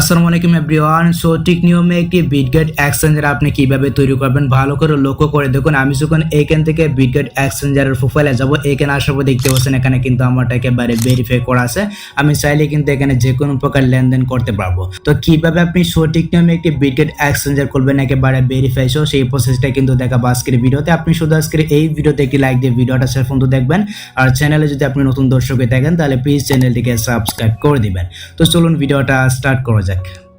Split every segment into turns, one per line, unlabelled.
আসসালামু আলাইকুম everyone. So ঠিক নিয়মে একটি বিটগেট এক্সচেঞ্জার আপনি কীভাবে তৈরি করবেন ভালো করে লক্ষ্য করে দেখুন। আমি যখন এইখান থেকে বিটগেট এক্সচেঞ্জারের প্রোফাইলে যাব, এখানে আসার পর দেখতে পাচ্ছেন এখানে কিন্তু আমারটা একেবারে ভেরিফাই করা আছে। আমি চাইলে কিন্তু এখানে যে কোনো প্রকার লেনদেন করতে পারব। তো কীভাবে আপনি সঠিক নিয়মে একটি বিটগেট এক্সচেঞ্জার করবেন একেবারে ভেরিফাই সো সেই প্রসেসটা কিন্তু দেখাবো আজকের ভিডিওতে। আপনি শুধু আজকের এই ভিডিওতে একটি লাইক দিয়ে ভিডিওটা শেষ পর্যন্ত দেখবেন। আর চ্যানেলে যদি আপনি নতুন দর্শক হয়ে থাকেন, তাহলে প্লিজ চ্যানেলটিকে সাবস্ক্রাইব করে দিবেন। তো চলুন ভিডিওটা স্টার্ট করা যাক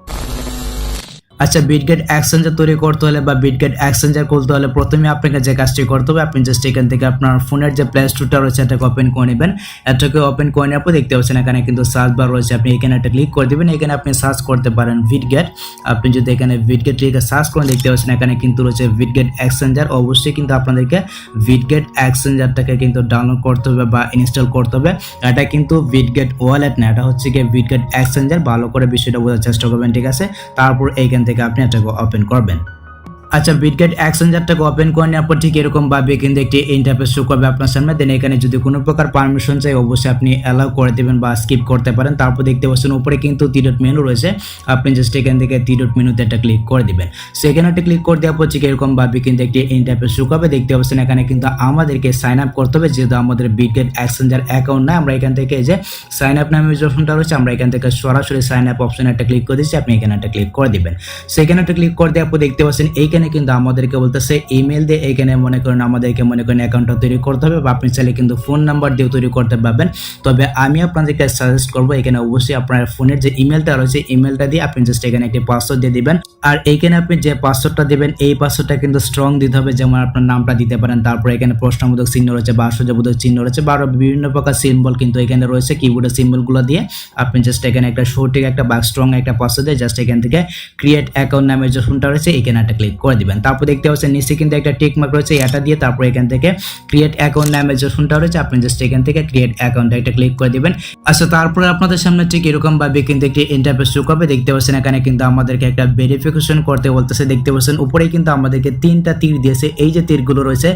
আচ্ছা বিটগেট এক্সচেঞ্জার তৈরি করতে হলে বা বিটগেট এক্সচেঞ্জার করতে হলে প্রথমে আপনাকে যে কাজটি করতে হবে, আপনি জাস্ট এখান থেকে আপনার ফোনের যে প্লে স্টোরটা রয়েছে, এটাকে ওপেন করে নেবেন। এটাকে ওপেন করে নেওয়ার পর দেখতে পাচ্ছেন এখানে কিন্তু সার্চ বার রয়েছে। আপনি এখানে একটা ক্লিক করে দেবেন, এখানে আপনি সার্চ করতে পারেন বিটগেট আপনি যদি এখানে বিটগেট লিখে সার্চ করেন, দেখতে পাচ্ছেন এখানে কিন্তু রয়েছে বিটগেট এক্সচেঞ্জার অবশ্যই কিন্তু আপনাদেরকে বিটগেট এক্সচেঞ্জারটাকে কিন্তু ডাউনলোড করতে হবে বা ইনস্টল করতে হবে। এটা কিন্তু বিটগেট ওয়ালেট না, এটা হচ্ছে গিয়ে বিটগেট এক্সচেঞ্জার ভালো করে বিষয়টা বোঝার চেষ্টা করবেন, ঠিক আছে? তারপর এইখান থেকে আপনি এটাকে ওপেন করবেন। আচ্ছা বিটগেট এক্সচেঞ্জারটাকে ওপেন করে নেওয়ার পর ঠিক এরকম ভাবে কিন্তু একটি ইন্টারফেস শো করবে আপনার সামনে। দেন এখানে যদি কোনো প্রকার পারমিশন চাই, অবশ্যই আপনি অ্যালাউ করে দেবেন বা স্কিপ করতে পারেন। তারপর দেখতে পাচ্ছেন উপরে কিন্তু তিরট মেনু রয়েছে। আপনি জাস্ট এখান থেকে তিরট মেনুতে একটা ক্লিক করে দিবেন। সেখানে একটা ক্লিক করে দেওয়ার পর ঠিক এরকম ভাবে কিন্তু একটি ইন্টারফেস শো করবে। দেখতে পাচ্ছেন এখানে কিন্তু আমাদেরকে সাইন আপ করতে হবে। যেহেতু আমাদের বিটগেট এক্সচেঞ্জার অ্যাকাউন্ট না আমরা এখান থেকে যে সাইন আপ নামে যে অপশনটা রয়েছে, আমরা এখান থেকে সরাসরি সাইন আপ অপশনে একটা ক্লিক করে দিচ্ছি। আপনি এখানে একটা ক্লিক করে দিবেন। সেখানে একটা ক্লিক করে দেওয়ার পর দেখতে পাচ্ছেন এইখানে কিন্তু আমাদেরকে বলতেছে ইমেল দিয়ে এখানে মনে করেন আমাদেরকে মনে করেন অ্যাকাউন্টটা তৈরি করতে হবে বা আপনি চাইলে কিন্তু ফোন নাম্বার দিয়েও তৈরি করতে পারবেন। তবে আমি আপনাদেরকে সাজেস্ট করব, এখানে অবশ্যই আপনার ফোনের যে ইমেলটা রয়েছে ইমেলটা দিয়ে আপনি জাস্ট এখানে একটি পাসওয়ার্ড দিয়ে দিবেন। আর এইখানে আপনি যে পাসওয়ার্ডটা দিবেন, এই পাসওয়ার্ডটা কিন্তু স্ট্রং দিতে হবে, যেমন আপনার নামটা দিতে পারেন, তারপর এখানে প্রশ্নবোধক চিহ্ন রয়েছে বা আশ্চর্যবোধক চিহ্ন রয়েছে বা আরও বিভিন্ন প্রকার সিম্বল কিন্তু এখানে রয়েছে কিবোর্ডের সিম্বলগুলো দিয়ে আপনি জাস্ট এখানে একটা সঠিক একটা বা স্ট্রং একটা পাসওয়ার্ড দিয়ে জাস্ট এখান থেকে ক্রিয়েট অ্যাকাউন্ট নামের যে ফোনটা রয়েছে, এখানে একটা ক্লিক করে দিবেন। তারপর দেখতে পাচ্ছেন, নিচে কিন্তু একটা টিক মার্ক রয়েছে, এটা দিয়ে তারপর এখান থেকে ক্রিয়েট অ্যাকাউন্ট নামের যে ফোনটা রয়েছে, আপনি জাস্ট এখান থেকে ক্রিয়েট অ্যাকাউন্ট একটা ক্লিক করে দিবেন। আচ্ছা তারপরে আপনাদের সামনে ঠিক এরকম ভাবে কিন্তু একটি ইন্টারফেস শো করবে। দেখতে পাচ্ছেন, এখানে কিন্তু আমাদেরকে একটা ভেরিফিকেশন করতে বলতেছে। দেখতে পাচ্ছেন, উপরেই কিন্তু আমাদেরকে তিনটা তীর দিয়েছে। এই যে তীরগুলো রয়েছে,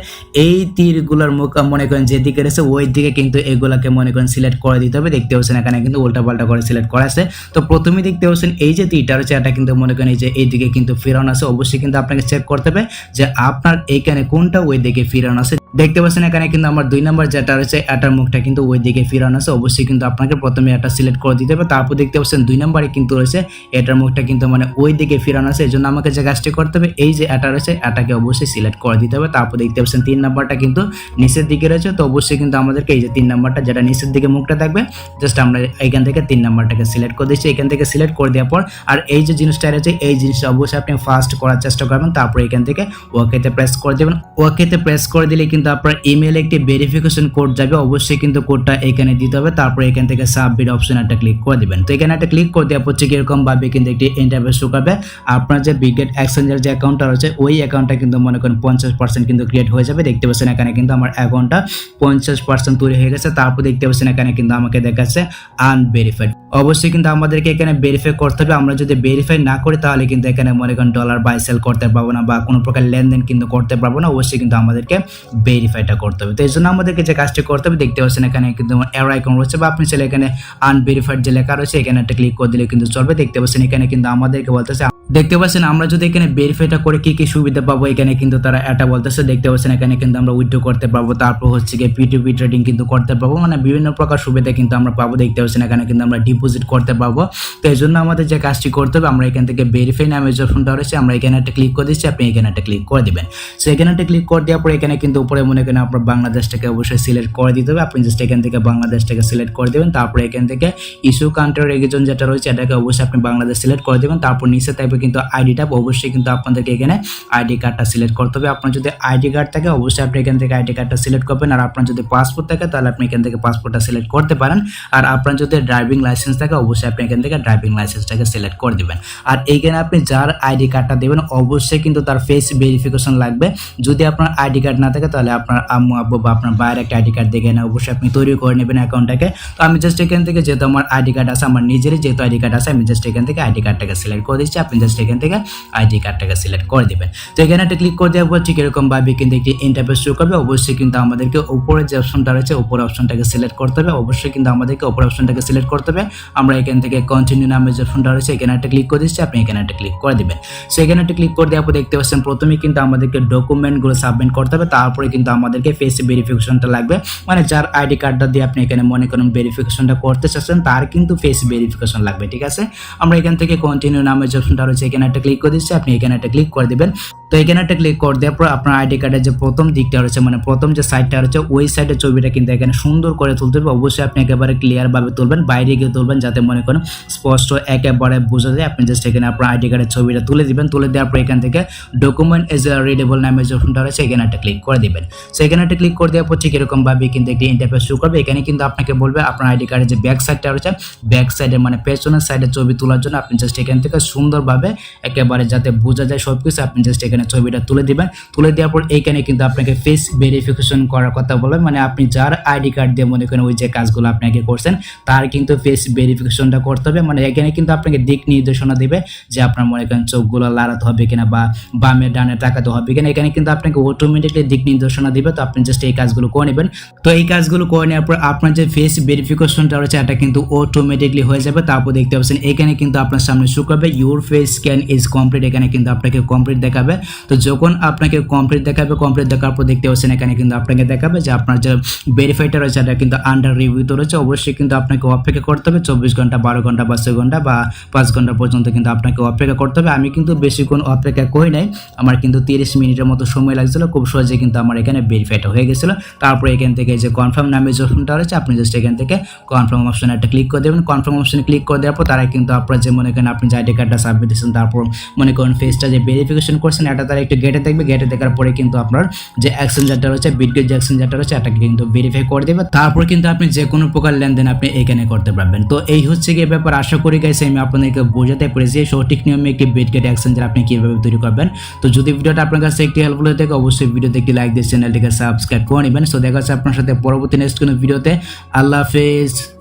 এই তীরগুলোর মুখ, মনে করেন, যেদিকে রয়েছে, ওই দিকে কিন্তু এগুলাকে মনে করেন সিলেক্ট করে দিতে হবে। দেখতে পাচ্ছেন, এখানে কিন্তু উল্টা পাল্টা করে সিলেক্ট করা আছে। তো প্রথমে দেখতে পাচ্ছেন, এই যে তীরটা রয়েছে, এটা কিন্তু মনে করেন, এই যে এই দিকে কিন্তু ফেরানো আছে। অবশ্যই কিন্তু আপনাকে চেক করতে হবে যে আপনার এইখানে কোনটা ওই দিকে ফিরানো আছে। দেখতে পাচ্ছেন এখানে কিন্তু আমার দুই নাম্বার যেটা রয়েছে, এটার মুখটা কিন্তু ওই দিকে ফিরানো আছে। অবশ্যই কিন্তু আপনাকে প্রথমে এটা সিলেক্ট করে দিতে হবে। তারপর দেখতে পাচ্ছেন দুই নাম্বারে কিন্তু রয়েছে, এটার মুখটা কিন্তু মানে ওই দিকে ফিরানো আছে। এই জন্য আমাকে যে কাজটি করতে হবে, এই যে এটা রয়েছে, এটাকে অবশ্যই সিলেক্ট করে দিতে হবে। তারপর দেখতে পাচ্ছেন তিন নাম্বারটা কিন্তু নিচের দিকে রয়েছে। তো অবশ্যই কিন্তু আমাদেরকে এই যে তিন নাম্বারটা, যেটা নিচের দিকে মুখটা থাকবে জাস্ট আমরা এখান থেকে তিন নাম্বারটাকে সিলেক্ট করে দিচ্ছি। এখান থেকে সিলেক্ট করে দেওয়ার পর, আর এই যে জিনিসটা রয়েছে, এই জিনিসটা অবশ্যই আপনি ফার্স্ট করার চেষ্টা করবেন। তারপর এখান থেকে ওকেতে প্রেস করে দেবেন। ওকেতে প্রেস করে দিলে কিন্তু আপনার ইমেলে একটি ভেরিফিকেশন কোড যাবে, অবশ্যই কিন্তু কোডটা এখানে দিতে হবে। তারপর এখান থেকে সাবমিট অপশন একটা ক্লিক করে দিবেন। তো এখানে একটা ক্লিক করে দেওয়া হচ্ছে ঠিক এরকম ভাবে কিন্তু একটি ইন্টারভেস শুকাবে আপনার যে বিগেট এক্সচেঞ্জার যে অ্যাকাউন্টটা রয়েছে, ওই অ্যাকাউন্টটা কিন্তু মনে করেন পঞ্চাশ পার্সেন্ট কিন্তু ক্রিয়েট হয়ে যাবে। দেখতে পাচ্ছেন এখানে কিন্তু আমার অ্যাকাউন্টটা পঞ্চাশ পার্সেন্ট তৈরি হয়ে গেছে। তারপর দেখতে পাচ্ছেন এখানে কিন্তু আমাকে দেখাচ্ছে আনভেরিফাইড অবশ্যই কিন্তু আমাদেরকে এখানে ভেরিফাই করতে হবে। আমরা যদি ভেরিফাই না করি, তাহলে কিন্তু এখানে মনে করেন ডলার বাই সেল করতে পারব না বা কোনো প্রকার লেনদেন কিন্তু করতে পারব না। অবশ্যই কিন্তু আমাদেরকে ভেরিফাইটা করতে হবে। তো এই জন্য আমাদেরকে যে কাজটি করতে হবে, দেখতে পাচ্ছেন এখানে কিন্তু এর আইকন রয়েছে বা আপনি চাইলে এখানে আনভেরিফাইড যে লেখা রয়েছে, এখানে একটা ক্লিক করে দিলে কিন্তু চলবে। দেখতে পাচ্ছেন এখানে কিন্তু আমাদেরকে বলতেছে দেখতে পাচ্ছেন, আমরা যদি এখানে ভেরিফাইটা করে কি কি সুবিধা পাবো এখানে কিন্তু তারা এটা বলতেছে। দেখতে পাচ্ছেন, এখানে কিন্তু আমরা উইথড্র করতে পারব তারপর হচ্ছে গিয়ে পিটুপি ট্রেডিং কিন্তু করতে পারব মানে বিভিন্ন প্রকার সুবিধা কিন্তু আমরা পাবো। দেখতে পাচ্ছেন, এখানে কিন্তু আমরা ডিপোজিট করতে পারব তো এই জন্য আমাদের যে কাজটি করতে হবে, আমরা এখান থেকে ভেরিফাই নামে যে ফোনটা রয়েছে, আমরা এখানে একটা ক্লিক করে দিচ্ছি, আপনি এখানে একটা ক্লিক করে দিবেন। সো এখানে একটা ক্লিক করে দেওয়ার পরে এখানে কিন্তু উপরে মনে করেন আপনার বাংলাদেশটাকে অবশ্যই সিলেক্ট করে দিতে হবে। আপনি জাস্ট এখান থেকে বাংলাদেশটাকে সিলেক্ট করে দেবেন। তারপরে এখান থেকে ইস্যু কান্ট্রির রিজন যেটা রয়েছে, এটাকে অবশ্যই আপনি বাংলাদেশ সিলেক্ট করে দেবেন। তারপর নিচে থাকবে কিন্তু আইডিটা অবশ্যই কিন্তু আপনাদেরকে এখানে আইডি কার্ডটা সিলেক্ট করতে হবে আপনার যদি আইডি কার্ড থাকে অবশ্যই আপনি এখান থেকে আইডি কার্ডটা সিলেক্ট করবেন আর আপনার যদি পাসপোর্ট থাকে তাহলে আপনি এখান থেকে পাসপোর্টটা সিলেক্ট করতে পারেন আর আপনার যদি ড্রাইভিং লাইসেন্স থাকে অবশ্যই আপনি এখান থেকে ড্রাইভিং লাইসেন্সটাকে সিলেক্ট করে দেবেন আর এইখানে আপনি যার আইডি কার্ডটা দেবেন অবশ্যই কিন্তু তার ফেস ভেরিফিকেশন লাগবে যদি আপনার আইডি কার্ড না থাকে তাহলে আপনার আম্মু আব্বু বা আপনার বাইরের একটা আইডি কার্ড দেখে না অবশ্যই আপনি তৈরি করে নেবেন অ্যাকাউন্টটাকে তো আমি জাস্ট এখান থেকে যেহেতু আমার আইডি কার্ড আছে আমার নিজেরই যেহেতু আইডি কার্ড আছে আমি জাস্ট এখান থেকে আইডি কার্ডটাকে সিলেক্ট করে দিচ্ছি আপনি জাস্ট এখান থেকে আইডি কার্ডটাকে সিলেক্ট করে দিবেন। তো এখানে একটা ক্লিক করে দেওয়ার পর ঠিক এরকম ভাবে কিন্তু একটি ইন্টারফেস শুরু করবে। অবশ্যই কিন্তু আমাদেরকে উপরে যে অপশনটা রয়েছে, উপরে অপশনটাকে সিলেক্ট করতে হবে। অবশ্যই কিন্তু আমাদেরকে উপরে অপশনটাকে সিলেক্ট করতে হবে। আমরা এখান থেকে কন্টিনিউ নামে যে অপশনটা রয়েছে, এখানে একটা ক্লিক করে দিচ্ছি, আপনি এখানে একটা ক্লিক করে দিবেন। সো এখানে একটা ক্লিক করে দেওয়ার পর দেখতে পাচ্ছেন প্রথমে কিন্তু আমাদেরকে ডকুমেন্টগুলো সাবমিট করতে হবে। তারপরে কিন্তু আমাদেরকে ফেস ভেরিফিকেশনটা লাগবে। মানে যার আইডি কার্ডটা দিয়ে আপনি এখানে মনে করেন ভেরিফিকেশনটা করতে চাচ্ছেন, তার কিন্তু ফেস ভেরিফিকেশন লাগবে, ঠিক আছে? আমরা এখান থেকে কন্টিনিউ নামের যে অপশনটা রয়েছে এখানে একটা ক্লিক করে দিচ্ছে আপনি এখানে একটা ক্লিক করে দিবেন। এখানে একটা ক্লিক করে দেওয়ার পর আপনার আইডি কার্ডের যে প্রথম দিকটা রয়েছে মানে প্রথম যে সাইডটা রয়েছে, ওই সাইডের ছবিটা কিন্তু এখানে সুন্দর করে তুলতে হবে। অবশ্যই আপনি একেবারে ক্লিয়ার ভাবে তুলবেন, বাইরে গিয়ে তুলবেন যাতে মনে করেন স্পষ্ট একেবারে বোঝা যায়। আপনি জাস্ট এখানে আপনার আইডি কার্ডের ছবিটা তুলে দিবেন, তুলে দেওয়ার পর এখান থেকে ডকুমেন্ট এজ রিডেবল নামের যে অপশনটা রয়েছে, এখানে একটা ক্লিক করে দিবেন। সো এখানে একটা ক্লিক করে দেওয়ার পর ঠিক এরকম ভাবে কিন্তু একটি ইন্টারফেস শুরু করবে। এখানে কিন্তু আপনাকে বলবে আপনার আইডি কার্ডের যে ব্যাক সাইডটা রয়েছে ব্যাক সাইডে মানে পেছনের সাইডে ছবি তোলার জন্য আপনি জাস্ট এখান থেকে সুন্দরভাবে একেবারে যাতে বোঝা যায় সব কিছু আপনি জাস্ট এখানে ছবিটা তুলে দিবেন। তুলে দেওয়ার পর এইখানে কিন্তু আপনাকে ফেস ভেরিফিকেশন করার কথা বলবেন মানে আপনি যার আইডি কার্ড দিয়ে মনে করেন ওই যে কাজগুলো আপনাকে করছেন, তার কিন্তু ফেস ভেরিফিকেশনটা করতে হবে। মানে এখানে কিন্তু আপনাকে দিক নির্দেশনা দিবে যে আপনার মনে করেন চোখগুলো লাড়াতে হবে কিনা বা বামে ডানে তাকাতে হবে কিনা। এখানে কিন্তু আপনাকে অটোমেটিকলি দিক নির্দেশনা দিবে। তো আপনি জাস্ট এই কাজগুলো করে নেবেন। তো এই কাজগুলো করে নেওয়ার পর আপনার যে ফেস ভেরিফিকেশনটা রয়েছে, এটা কিন্তু অটোমেটিকলি হয়ে যাবে। তারপর দেখতে পাচ্ছেন, এখানে কিন্তু আপনার সামনে শুকাবে your face scan is complete এখানে কিন্তু আপনাকে কমপ্লিট দেখাবে। তো যখন আপনাকে কমপ্লিট দেখাবে কমপ্লিট দেখার পর দেখতে পাচ্ছেন এখানে কিন্তু আপনাকে দেখাবে যে আপনার যে ভেরিফাইটা রয়েছে এটা কিন্তু আন্ডার রিভিউতে রয়েছে। অবশ্যই কিন্তু আপনাকে অপেক্ষা করতে হবে চব্বিশ ঘণ্টা, বারো ঘণ্টা বা ছয় ঘণ্টা বা পাঁচ ঘণ্টা পর্যন্ত কিন্তু আপনাকে অপেক্ষা করতে হবে। আমি কিন্তু বেশিক্ষণ অপেক্ষা করি নাই। আমার কিন্তু তিরিশ মিনিটের মতো সময় লাগছিল, খুব সহজে কিন্তু আমার এখানে ভেরিফাইটা হয়ে গেছিল। তারপরে এখান থেকে যে কনফার্ম নামে যে অপশনটা রয়েছে, আপনি জাস্ট এখান থেকে কনফার্ম অপশনে একটা ক্লিক করে দেবেন। কনফার্ম অপশনে ক্লিক করে দেওয়ার পর তারা কিন্তু আপনার যে মনে করেন আপনি যে আইডি কার্ডটা সাবমিট দিয়েছেন, তারপর মনে করেন ফেসটা যে ভেরিফিকেশন করছেন এটা তারা একটু গেটে দেখবে গেটে দেখার পরে কিন্তু আপনার যে এক্সচেঞ্জারটা রয়েছে বিটগেট যে এক্সচেঞ্জারটা রয়েছে, এটাকে কিন্তু ভেরিফাই করে দেবে। তারপর কিন্তু আপনি যে কোনো প্রকার লেনদেন আপনি এখানে করতে পারবেন। তো এই হচ্ছে গিয়ে ব্যাপার। আশা করি গাইছে আমি আপনাদেরকে বোঝাতে পেরেছি সঠিক নিয়মে একটি বিটগেট এক্সচেঞ্জার আপনি কীভাবে তৈরি করবেন। তো যদি ভিডিওটা আপনার কাছে একটি হেল্পফুল হয়ে থাকে, অবশ্যই ভিডিওতে একটি লাইক দিয়ে চ্যানেলটিকে সাবস্ক্রাইব করে নেবেন। সো দেখা যাচ্ছে আপনার সাথে পরবর্তী নেক্সট কোনো ভিডিওতে আল্লাহ হাফেজ।